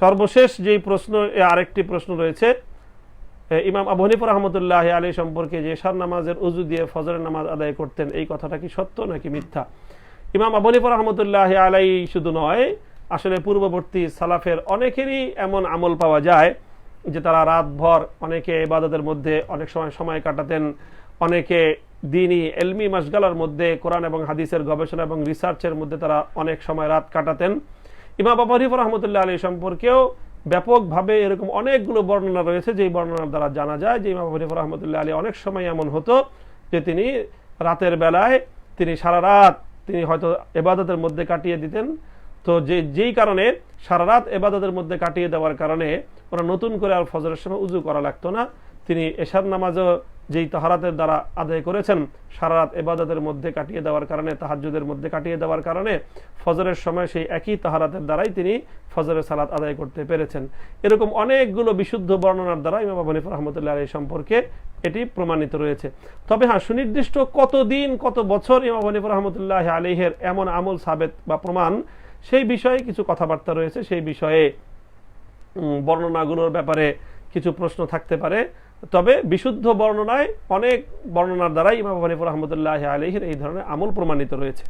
সর্বশেষ যেই প্রশ্ন আরেকটি প্রশ্ন রয়েছে। ইমাম আবু হানিফা রহমতুল্লাহ আলী সম্পর্কে যে এশার নামাজের উজু দিয়ে ফজরের নামাজ আদায় করতেন, এই কথাটা কি সত্য নাকি মিথ্যা? ইমাম আবু হানিফা রহমতুল্লাহ আলাই শুধু নয়, আসলে পূর্ববর্তী সালাফের অনেকেরই এমন আমল পাওয়া যায় যে তারা রাতভর অনেকে ইবাদতের মধ্যে অনেক সময় সময় কাটাতেন, অনেকে দিনই এলমি মাসগালার মধ্যে কোরআন এবং হাদিসের গবেষণা এবং রিসার্চের মধ্যে তারা অনেক সময় রাত কাটাতেন। ইমাম আবু হানিফা রহমতুল্লাহ আলী সম্পর্কেও ব্যাপকভাবে এরকম অনেকগুলো বর্ণনা রয়েছে, যেই বর্ণনার দ্বারা জানা যায় যে ইমাম আবু হানিফা রহমতুল্লাহ আলী অনেক সময় এমন হতো যে তিনি রাতের বেলায় তিনি সারা রাত তিনি হয়তো এবাদতের মধ্যে কাটিয়ে দিতেন। তো যে, যেই কারণে সারা রাত এবাদতের মধ্যে কাটিয়ে দেওয়ার কারণে ওরা নতুন করে আর ফজরের সময় উজু করা লাগতো না। তিনি এশার নামাজও যেই তাহারাতের দ্বারা আদায় করেছেন সারা রাত এবাদতের মধ্যে কাটিয়ে দেওয়ার কারণে, তাহাজ্জুদের মধ্যে কাটিয়ে দেওয়ার কারণে ফজরের সময় সেই একই তাহারাতের দ্বারাই তিনি ফজরের সালাত আদায় করতে পেরেছেন। এরকম অনেকগুলো বিশুদ্ধ বর্ণনার দ্বারা ইমাম আবু রহমতুল্লাহ আলী সম্পর্কে এটি প্রমাণিত রয়েছে। তবে হ্যাঁ সুনির্দিষ্ট কতদিন, কত বছর ইমাম আবু রহমতুল্লাহ আলীহের এমন আমল, সাবেত বা প্রমাণ, সেই বিষয়ে কিছু কথাবার্তা রয়েছে। সেই বিষয়ে বর্ণনাগুলোর ব্যাপারে কিছু প্রশ্ন থাকতে পারে। তবে বিশুদ্ধ বর্ণনায় অনেক বর্ণনার দ্বারাই ইমাম হানিফুর হানিফা রহমতুল্লাহ আলহির এই ধরনের আমল প্রমাণিত রয়েছে।